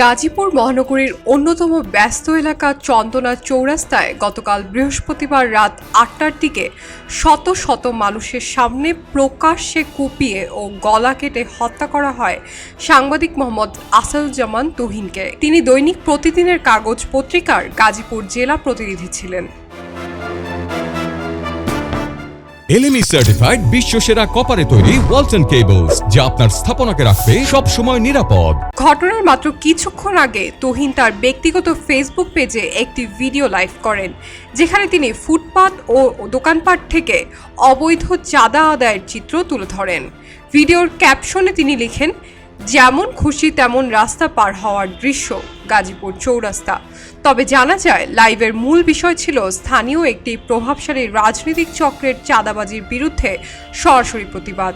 গাজীপুর মহানগরীর অন্যতম ব্যস্ত এলাকা চন্দনা চৌরাস্তায় গতকাল বৃহস্পতিবার রাত আটটার দিকে শত শত মানুষের সামনে প্রকাশ্যে কুপিয়ে ও গলা কেটে হত্যা করা হয় সাংবাদিক মোহাম্মদ আসাদুজ্জামান তুহিনকে। তিনি দৈনিক প্রতিদিনের কাগজ পত্রিকার গাজীপুর জেলা প্রতিনিধি ছিলেন। এলএমই সার্টিফাইড বিশ্ব সেরা কপারে তৈরি ওয়ালটন কেবলস যা আপনার স্থাপনাকে রাখবে সব সময় নিরাপদ। ঘটনার মাত্র কিছুক্ষণ আগে তোহিন তার ব্যক্তিগত ফেসবুক পেজে একটি ভিডিও লাইভ করেন, যেখানে তিনি ফুটপাত ও দোকানপাট থেকে অবৈধ চাঁদা আদায়ের চিত্র তুলে ধরেন। ভিডিওর ক্যাপশনে তিনি লিখেন যেমন খুশি, তেমন রাস্তা পার হওয়ার দৃশ্য গাজীপুর চৌরাস্তা। তবে জানা যায়, লাইভের মূল বিষয় ছিল স্থানীয় একটি প্রভাবশালী রাজনৈতিক চক্রের চাঁদাবাজির বিরুদ্ধে সরাসরি প্রতিবাদ।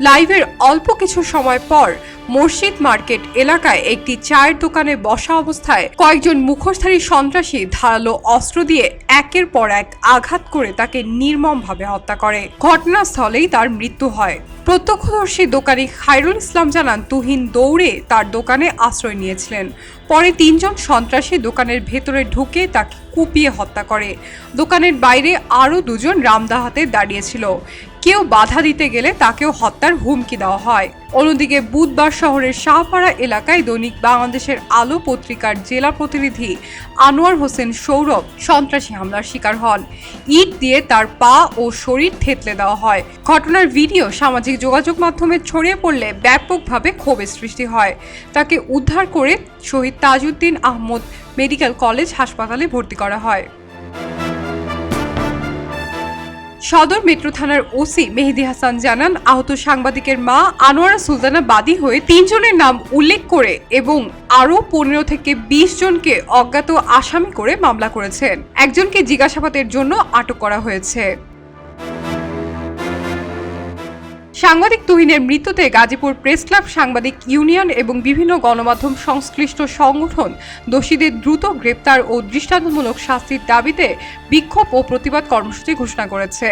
লাইভের অল্প কিছু সময় পর মসজিদ মার্কেট এলাকায় একটি চায়ের দোকানে বসা অবস্থায় কয়েকজন মুখোশধারী সন্ত্রাসী ধারালো অস্ত্র দিয়ে একের পর এক আঘাত করে তাকে নির্মমভাবে হত্যা করে। ঘটনাস্থলেই তার মৃত্যু হয়। প্রত্যক্ষদর্শী দোকানি খায়রুল ইসলাম জানান, তুহিন দৌড়ে তার দোকানে আশ্রয় নিয়েছিলেন। পরে তিনজন সন্ত্রাসী দোকানের ভেতরে ঢুকে তাকে কুপিয়ে হত্যা করে। দোকানের বাইরে আরও দুজন রামদাহাতে দাঁড়িয়েছিল কেউ বাধা দিতে গেলে তাকেও হত্যার হুমকি দেওয়া হয়। অন্যদিকে বুধবার শহরের শাহপাড়া এলাকায় দৈনিক বাংলাদেশের আলো পত্রিকার জেলা প্রতিনিধি আনোয়ার হোসেন সৌরভ সন্ত্রাসী হামলার শিকার হন। ইট দিয়ে তার পা ও শরীর থেতলে দেওয়া হয়। ঘটনার ভিডিও সামাজিক যোগাযোগ মাধ্যমে ছড়িয়ে পড়লে ব্যাপকভাবে ক্ষোভের সৃষ্টি হয়। তাকে উদ্ধার করে শহীদ তাজউদ্দিন আহমদ মেডিকেল কলেজ হাসপাতালে ভর্তি করা হয়। সদর মেট্রো থানার ওসি মেহেদি হাসান জানান, আহত সাংবাদিকের মা আনোয়ারা সুলতানা বাদী হয়ে তিনজনের নাম উল্লেখ করে এবং আরও পনেরো থেকে বিশ জনকে অজ্ঞাত আসামি করে মামলা করেছেন। একজনকে জিজ্ঞাসাবাদের জন্য আটক করা হয়েছে। সাংবাদিক তুহিনের মৃত্যুতে গাজীপুর প্রেস ক্লাব, সাংবাদিক ইউনিয়ন এবং বিভিন্ন গণমাধ্যম সংশ্লিষ্ট সংগঠন দোষীদের দ্রুত গ্রেপ্তার ও দৃষ্টান্তমূলক শাস্তির দাবিতে বিক্ষোভ ও প্রতিবাদ কর্মসূচি ঘোষণা করেছে।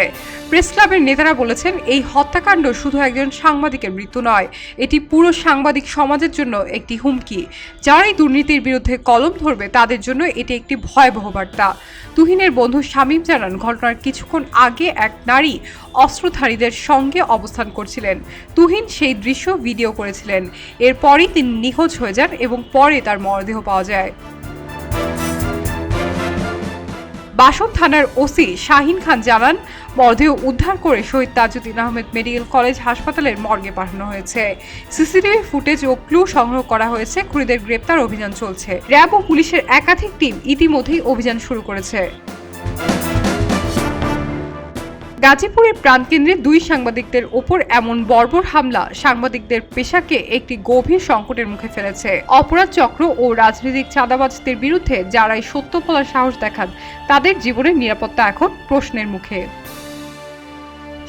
প্রেস ক্লাবের নেতারা বলেছেন, এই হত্যাকাণ্ড শুধু একজন সাংবাদিকের মৃত্যু নয়, এটি পুরো সাংবাদিক সমাজের জন্য একটি হুমকি। যারাই দুর্নীতির বিরুদ্ধে কলম ধরবে, তাদের জন্য এটি একটি ভয়াবহ বার্তা। তুহিনের বন্ধু শামীম জানান, ঘটনার কিছুক্ষণ আগে এক নারী অস্ত্রধারীদের সঙ্গে অবস্থান করছিলেন। তুহিন সেই দৃশ্য ভিডিও করেছিলেন। এরপরই তিনি নিখোঁজ হয়ে যান এবং পরে তার মরদেহ পাওয়া যায়। বাসন থানার ওসি শাহিন খান জানান, মরদেহ উদ্ধার করে শহীদ তাজউদ্দিন আহমেদ মেডিকেল কলেজ হাসপাতালের মর্গে পাঠানো হয়েছে। সিসিটিভি ফুটেজ ও ক্লু সংগ্রহ করা হয়েছে, খুনিদের গ্রেপ্তার অভিযান চলছে। র্যাব ও পুলিশের একাধিক টিম ইতিমধ্যেই অভিযান শুরু করেছে। গাজীপুরের প্রাণকেন্দ্রে দুই সাংবাদিকদের ওপর এমন বর্বর হামলা সাংবাদিকদের পেশাকে একটি গভীর সংকটের মুখে ফেলেছে। অপরাধ চক্র ও রাজনৈতিক চাঁদাবাজদের বিরুদ্ধে যারাই সত্য বলার সাহস দেখান, তাদের জীবনের নিরাপত্তা এখন প্রশ্নের মুখে।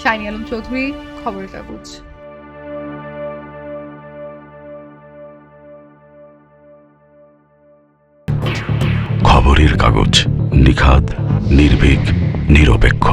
শাইনি আলম চৌধুরী, খবরের কাগজ। খবরের কাগজ নিখাত নির্ভীক, নিরপেক্ষ।